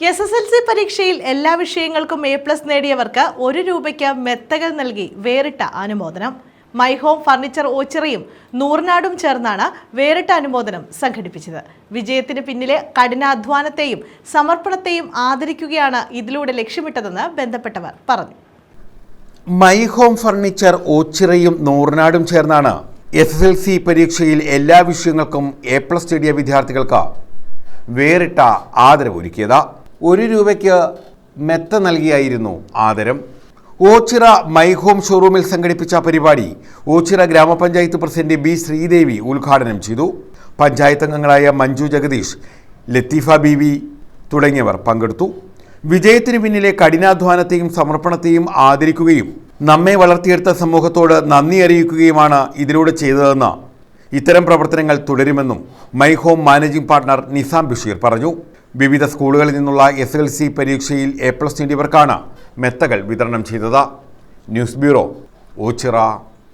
S S L C പരീക്ഷയിൽ എല്ലാ വിഷയങ്ങൾക്കും എ പ്ലസ് നേടിയവർക്ക് ഒരു രൂപയ്ക്ക് മെത്തകൾ നൽകി വേറിട്ട അനുമോദനം. മൈ ഹോം ഫർണിച്ചർ ഓച്ചിറയും നൂറിനാടും ചേർന്നാണ് വേറിട്ട അനുമോദനം സംഘടിപ്പിച്ചത്. വിജയത്തിന് പിന്നിലെ കഠിനാധ്വാനത്തെയും സമർപ്പണത്തെയും ആദരിക്കുകയാണ് ഇതിലൂടെ ലക്ഷ്യമിട്ടതെന്ന് ബന്ധപ്പെട്ടവർ പറഞ്ഞു. മൈ ഹോം ഫർണിച്ചർ ഓച്ചിറയും നൂറിനാടും ചേർന്നാണ് എസ് എസ് എൽ സി പരീക്ഷയിൽ എല്ലാ വിഷയങ്ങൾക്കും എ പ്ലസ് നേടിയ വിദ്യാർത്ഥികൾക്ക് വേറിട്ട ആദരവൊരുക്കിയത്. ഒരു രൂപയ്ക്ക് മെത്ത നൽകിയായിരുന്നു ആദരം. ഓച്ചിറ മൈ ഹോം ഷോറൂമിൽ സംഘടിപ്പിച്ച പരിപാടി ഓച്ചിറ ഗ്രാമപഞ്ചായത്ത് പ്രസിഡന്റ് ബി ശ്രീദേവി ഉദ്ഘാടനം ചെയ്തു. പഞ്ചായത്ത് അംഗങ്ങളായ മഞ്ജു ജഗദീഷ് ലത്തീഫ ബീവി തുടങ്ങിയവർ പങ്കെടുത്തു. വിജയത്തിന് പിന്നിലെ കഠിനാധ്വാനത്തെയും സമർപ്പണത്തെയും ആദരിക്കുകയും നമ്മെ വളർത്തിയെടുത്ത സമൂഹത്തോട് നന്ദി അറിയിക്കുകയുമാണ് ഇതിലൂടെ ചെയ്തതെന്ന് ഇത്തരം പ്രവർത്തനങ്ങൾ തുടരുമെന്നും my home managing partner Nizam Basheer പറഞ്ഞു. വിവിധ സ്കൂളുകളിൽ നിന്നുള്ള എസ് എൽ സി പരീക്ഷയിൽ എ പ്ലസ് നേടിയവർക്കാണ് മെത്തകൾ വിതരണം ചെയ്തത്. News bureau Ochira.